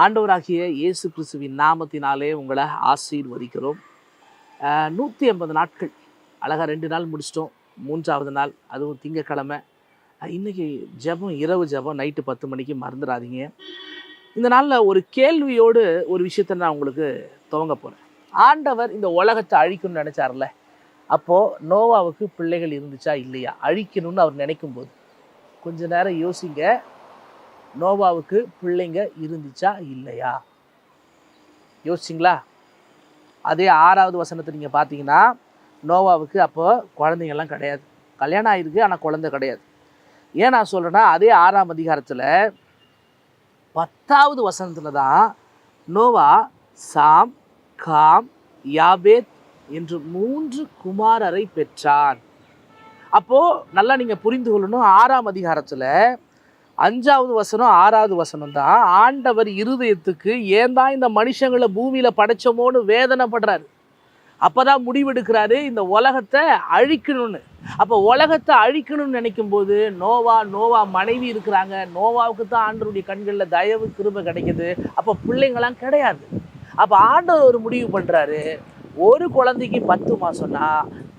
ஆண்டவராகிய இயேசு கிறிஸ்துவின் நாமத்தினாலே உங்களை ஆசீர்வதிக்கிறோம். நூற்றி ஐம்பது நாட்கள். அழகாக ரெண்டு நாள் முடிச்சிட்டோம். மூன்றாவது நாள் அதுவும் திங்கக்கிழமை. இன்றைக்கி இன்னைக்கு ஜெபம் இரவு ஜெபம் நைட்டு பத்து மணிக்கு மறந்துடாதீங்க. இந்த நாளில் ஒரு கேள்வியோடு ஒரு விஷயத்தை நான் உங்களுக்கு துவங்க போகிறேன் ஆண்டவர் இந்த உலகத்தை அழிக்கணும்னு நினச்சார்ல? அப்போது நோவாவுக்கு பிள்ளைகள் இருந்துச்சா இல்லையா? அழிக்கணும்னு அவர் நினைக்கும் போது கொஞ்ச நேரம் யோசிங்க. நோவாவுக்கு பிள்ளைங்க இருந்துச்சா இல்லையா? யோசிச்சிங்களா? அதே ஆறாவது வசனத்தை நீங்கள் பார்த்தீங்கன்னா நோவாவுக்கு அப்போ குழந்தைங்கள்லாம் கிடையாது. கல்யாணம் ஆகிருக்கு ஆனால் குழந்தை கிடையாது. ஏன் நான் சொல்கிறேன்னா அதே ஆறாம் அதிகாரத்தில் பத்தாவது வசனத்தில் தான் நோவா சாம் காம் யாபேத் என்று மூன்று குமாரரை பெற்றான் அப்போது நல்லா நீங்கள் புரிந்து கொள்ளணும் ஆறாம் அதிகாரத்தில் அஞ்சாவது வசனம் ஆறாவது வசனம் தான். ஆண்டவர் இருதயத்துக்கு ஏன் தான் இந்த மனுஷங்களை பூமியில் படைச்சோமோன்னு வேதனைப்படுறாரு. அப்போ தான் முடிவெடுக்கிறாரு இந்த உலகத்தை அழிக்கணும்னு. அப்போ உலகத்தை அழிக்கணும்னு நினைக்கும் போது நோவா நோவா மனைவி இருக்கிறாங்க. நோவாவுக்கு தான் ஆண்டருடைய கண்களில் தயவு கிருபை கிடைக்கிது. அப்போ பிள்ளைங்களாம் கிடையாது. அப்போ ஆண்டவர் ஒரு முடிவு பண்ணுறாரு ஒரு குழந்தைக்கு பத்து மாதம்னா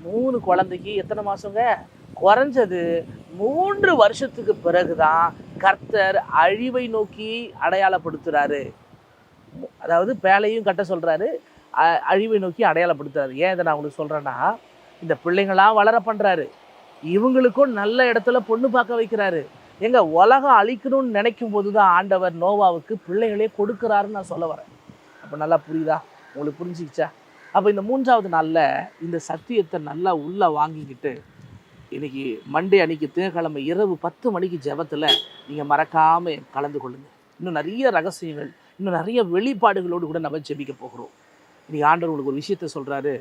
மூணு குழந்தைக்கு எத்தனை மாதங்க குறைஞ்சது மூன்று வருஷத்துக்கு பிறகுதான் கர்த்தர் அழிவை நோக்கி அடையாளப்படுத்துகிறாரு அதாவது பேலையும் கட்ட சொல்கிறாரு அ- அழிவை நோக்கி அடையாளப்படுத்துறாரு. ஏன் இதை நான் உங்களுக்கு சொல்கிறேன்னா இந்த பிள்ளைங்களாம் வளர பண்ணுறாரு இவங்களுக்கும் நல்ல இடத்துல பொண்ணு பார்க்க வைக்கிறாரு. எங்க உலகம் அழிக்கணும்னு நினைக்கும் போது தான் ஆண்டவர் நோவாவுக்கு பிள்ளைகளே கொடுக்குறாருன்னு நான் சொல்ல வரேன். அப்போ நல்லா புரியுதா? உங்களுக்கு புரிஞ்சுக்கிச்சா? அப்போ இந்த மூன்றாவது நாளில் இந்த சத்தியத்தை நல்லா உள்ளே வாங்கிக்கிட்டு இன்னைக்கு மண்டே அன்னைக்கு திங்கக்கிழமை இரவு பத்து மணிக்கு ஜெபத்தில் நீங்கள் மறக்காமல் கலந்து கொள்ளுங்கள் இன்னும் நிறைய ரகசியங்கள் இன்னும் நிறைய வெளிப்பாடுகளோடு கூட நம்ம ஜெபிக்க போகிறோம். இன்னைக்கு ஆண்டவர் உங்களுக்கு ஒரு விஷயத்த சொல்கிறாரு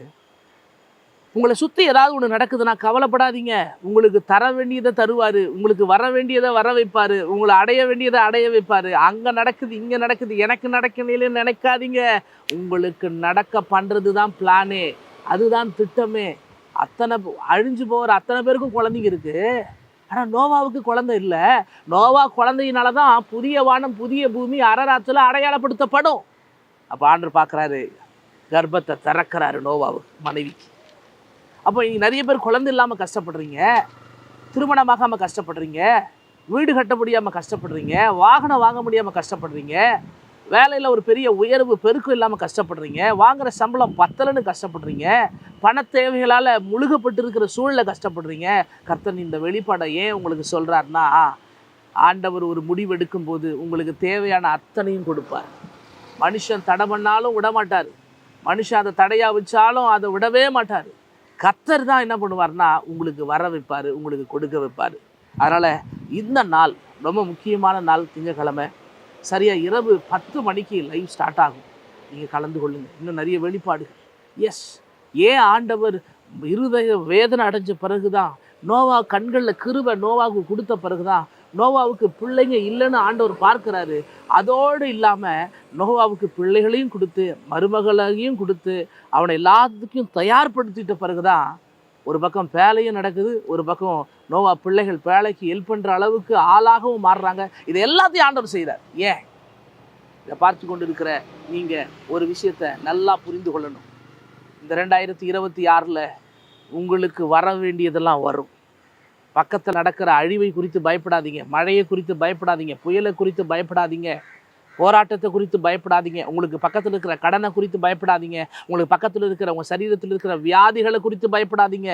உங்களை சுற்றி ஏதாவது ஒன்று நடக்குதுன்னா கவலைப்படாதீங்க. உங்களுக்கு தர வேண்டியதை தருவார். உங்களுக்கு வர வேண்டியதை வர வைப்பார். உங்களை அடைய வேண்டியதை அடைய வைப்பார். அங்கே நடக்குது இங்கே நடக்குது எனக்கு நடக்கணும்னு நினைக்காதீங்க. உங்களுக்கு நடக்க பண்ணுறது தான் பிளானே அதுதான் திட்டமே. அத்தனை அழிஞ்சு போகிற அத்தனை பேருக்கும் குழந்தைங்க இருக்குது ஆனால் நோவாவுக்கு குழந்தை இல்லை. நோவா குழந்தையினால தான் புதிய வானம் புதிய பூமி அரராத்தில் அடையாளப்படுத்தப்படும். அப்போ ஆண்டர் பார்க்குறாரு கர்ப்பத்தை திறக்கிறாரு நோவாவுக்கு மனைவிக்கு. அப்போ நீங்கள் நிறைய பேர் குழந்தை இல்லாமல் கஷ்டப்படுறீங்க. திருமணமாகாமல் கஷ்டப்படுறீங்க. வீடு கட்ட முடியாமல் கஷ்டப்படுறீங்க. வாகனம் வாங்க முடியாமல் கஷ்டப்படுறீங்க. வேலையில் ஒரு பெரிய உயர்வு பெருக்கம் இல்லாமல் கஷ்டப்படுறீங்க. வாங்குற சம்பளம் பத்தலைன்னு கஷ்டப்படுறீங்க. பண தேவைகளால் முழுகப்பட்டு இருக்கிற சூழலை கஷ்டப்படுறீங்க. கர்த்தன் இந்த வெளிப்பாடை ஏன் உங்களுக்கு சொல்கிறாருன்னா ஆண்டவர் ஒரு முடிவு எடுக்கும்போது உங்களுக்கு தேவையான அத்தனையும் கொடுப்பார். மனுஷன் தடை பண்ணாலும் விட மாட்டார். மனுஷன் அதை தடையாக வச்சாலும் அதை விடவே மாட்டார். கர்த்தர் தான் என்ன பண்ணுவார்னா உங்களுக்கு வர வைப்பார் உங்களுக்கு கொடுக்க வைப்பார். அதனால் இந்த நாள் ரொம்ப முக்கியமான நாள் திங்கக்கிழமை சரியாக இரவு பத்து மணிக்கு லைவ் ஸ்டார்ட் ஆகும். நீங்கள் கலந்து கொள்ளுங்கள் இன்னும் நிறைய வெளிப்பாடுகள். எஸ் ஏன் ஆண்டவர் இருதய வேதனை அடைஞ்ச பிறகுதான் நோவா கண்களில் கிருபை நோவாவுக்கு கொடுத்த பிறகுதான் நோவாவுக்கு பிள்ளைங்க இல்லைன்னு ஆண்டவர் பார்க்குறாரு. அதோடு இல்லாமல் நோவாவுக்கு பிள்ளைகளையும் கொடுத்து மருமகளையும் கொடுத்து அவனை எல்லாத்துக்கும் தயார்படுத்திட்ட பிறகுதான் ஒரு பக்கம் பேலையும் நடக்குது ஒரு பக்கம் நோவா பிள்ளைகள் பேழைக்கு ஹெல்ப் பண்ணுற அளவுக்கு ஆளாகவும் மாறுறாங்க. இது எல்லாத்தையும் ஆண்டவர் செய்கிறார் ஏன்? இதை பார்த்து கொண்டு இருக்கிற நீங்கள் ஒரு விஷயத்தை நல்லா புரிந்து கொள்ளணும். இந்த ரெண்டாயிரத்தி இருபத்தி ஆறில் உங்களுக்கு வர வேண்டியதெல்லாம் வரும். பக்கத்தில் நடக்கிற அழிவை குறித்து பயப்படாதீங்க மழையை குறித்து பயப்படாதீங்க புயலை குறித்து பயப்படாதீங்க. போராட்டத்தை குறித்து பயப்படாதீங்க. உங்களுக்கு பக்கத்தில் இருக்கிற கடனை குறித்து பயப்படாதீங்க. உங்களுக்கு பக்கத்தில் இருக்கிற உங்கள் சரீரத்தில் இருக்கிற வியாதிகளை குறித்து பயப்படாதீங்க.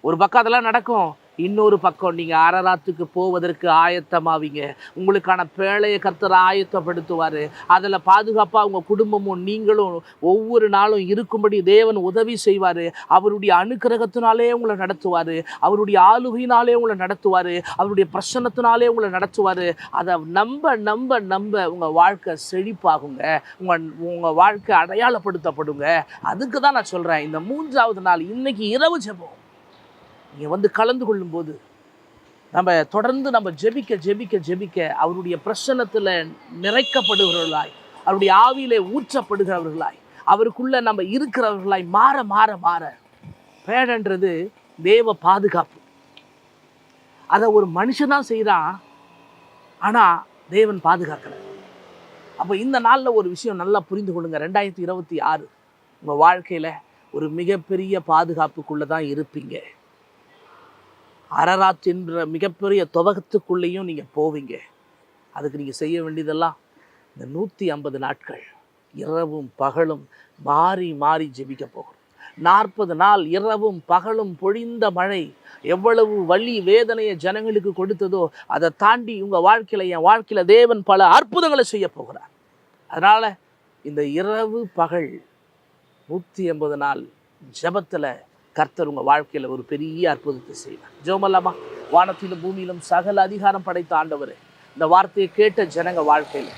ஒரு பக்கம் அதெல்லாம் நடக்கும். இன்னொரு பக்கம் நீங்கள் அரராத்துக்கு போவதற்கு ஆயத்தமாவீங்க. உங்களுக்கான பேழையை கர்த்தர் ஆயத்தப்படுத்துவார். அதில் பாதுகாப்பாக உங்கள் குடும்பமும் நீங்களும் ஒவ்வொரு நாளும் இருக்கும்படி தேவன் உதவி செய்வார். அவருடைய அனுக்கிரகத்தினாலே உங்களை நடத்துவார். அவருடைய ஆளுகையினாலே உங்களை நடத்துவார். அவருடைய பிரசன்னத்தினாலே உங்களை நடத்துவார். அதை நம்ப நம்ப நம்ப உங்கள் வாழ்க்கை செழிப்பாகுங்க. உங்கள் உங்கள் வாழ்க்கை அடையாளப்படுத்தப்படுங்க. அதுக்கு தான் நான் சொல்கிறேன் இந்த மூன்றாவது நாள் இன்னைக்கு இரவு ஜெபம். நீங்கள் வந்து கலந்து கொள்ளும்போது நம்ம தொடர்ந்து நம்ம ஜெபிக்க ஜெபிக்க ஜெபிக்க அவருடைய பிரசன்னத்தில் நிறைக்கப்படுகிறவர்களாய் அவருடைய ஆவியிலே ஊற்றப்படுகிறவர்களாய் அவருக்குள்ளே நம்ம இருக்கிறவர்களாய் மாற மாற மாற. பேடன்றது தேவ பாதுகாப்பு. அதை ஒரு மனுஷனாக செய்கிறான் ஆனால் தேவன் பாதுகாக்கிறார் அப்போ இந்த நாளில் ஒரு விஷயம் நல்லா புரிந்து கொள்ளுங்க. ரெண்டாயிரத்தி இருபத்தி ஆறு உங்கள் வாழ்க்கையில் ஒரு மிகப்பெரிய பாதுகாப்புக்குள்ளே தான் இருப்பீங்க. அரராத் என்ற மிகப்பெரிய துவகத்துக்குள்ளேயும் நீங்கள் போவீங்க. அதுக்கு நீங்கள் செய்ய வேண்டியதெல்லாம் இந்த நூற்றி ஐம்பது நாட்கள் இரவும் பகலும் மாறி மாறி ஜெபிக்க போகிறோம். நாற்பது நாள் இரவும் பகலும் பொழிந்த மழை எவ்வளவு வழி வேதனையை ஜனங்களுக்கு கொடுத்ததோ அதை தாண்டி உங்கள் வாழ்க்கையில் என் வாழ்க்கையில் தேவன் பல அற்புதங்களை செய்ய போகிறார். அதனால் இந்த இரவு பகல் நூற்றி எண்பது நாள் ஜெபத்தில் கர்த்தர் உங்கள் வாழ்க்கையில் ஒரு பெரிய அற்புதத்தை செய்வார். ஜோமல்லாமா வானத்திலும் பூமியிலும் சகல அதிகாரம் படைத்த ஆண்டவர் இந்த வார்த்தையை கேட்ட ஜனங்க வாழ்க்கையில்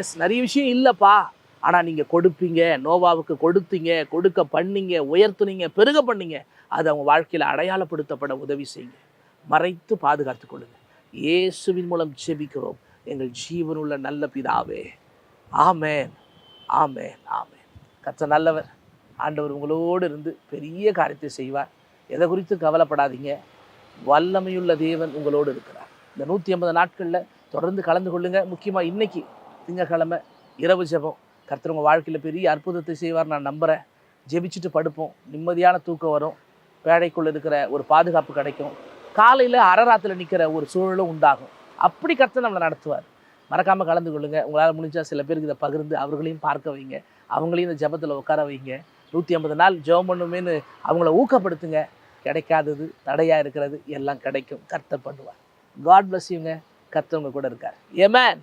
எஸ் நிறைய விஷயம் இல்லைப்பா. ஆனால் நீங்கள் கொடுப்பீங்க நோவாவுக்கு கொடுத்தீங்க கொடுக்க பண்ணீங்க உயர்த்துனீங்க பெருக பண்ணீங்க. அது அவங்க வாழ்க்கையில் அடையாளப்படுத்தப்பட உதவி செய்யுங்க. மறைத்து பாதுகாத்து கொள்ளுங்க. இயேசுவின் மூலம் செபிக்கிறோம் எங்கள் ஜீவனுள்ள நல்ல பிதாவே. ஆமேன். ஆமேன். ஆமேன். கத்த நல்லவர். ஆண்டவர் உங்களோடு இருந்து பெரிய காரியத்தை செய்வார். எதை குறித்து கவலைப்படாதீங்க. வல்லமையுள்ள தேவன் உங்களோடு இருக்கிறார். இந்த நூற்றி ஐம்பது நாட்களில் தொடர்ந்து கலந்து கொள்ளுங்கள் முக்கியமாக இன்றைக்கி திங்கக்கிழமை இரவு ஜெபம். கர்த்தர் உங்கள் வாழ்க்கையில் பெரிய அற்புதத்தை செய்வார் நான் நம்புகிறேன் ஜெபிச்சுட்டு படுப்போம். நிம்மதியான தூக்கம் வரும். பேழைக்குள்ளே இருக்கிற ஒரு பாதுகாப்பு கிடைக்கும். காலையில் அரராத்தில் நிற்கிற ஒரு சூழலும் உண்டாகும். அப்படி கர்த்தர் நம்மளை நடத்துவார். மறக்காமல் கலந்து கொள்ளுங்கள் உங்களால் முடிஞ்சால் சில பேருக்கு இதை பகிர்ந்து அவர்களையும் பார்க்க வைங்க. அவங்களையும் இந்த ஜெபத்தில் உட்கார வைங்க. நூற்றி ஐம்பது நாள் ஜெபம் பண்ணுமேன்னு அவங்கள ஊக்கப்படுத்துங்க. கிடைக்காதது தடையாக இருக்கிறது எல்லாம் கிடைக்கும். கர்த்தர் பண்ணுவார். காட் பிளஸ் யூங்க கர்த்தவங்க கூட இருக்கார். ஏமேன்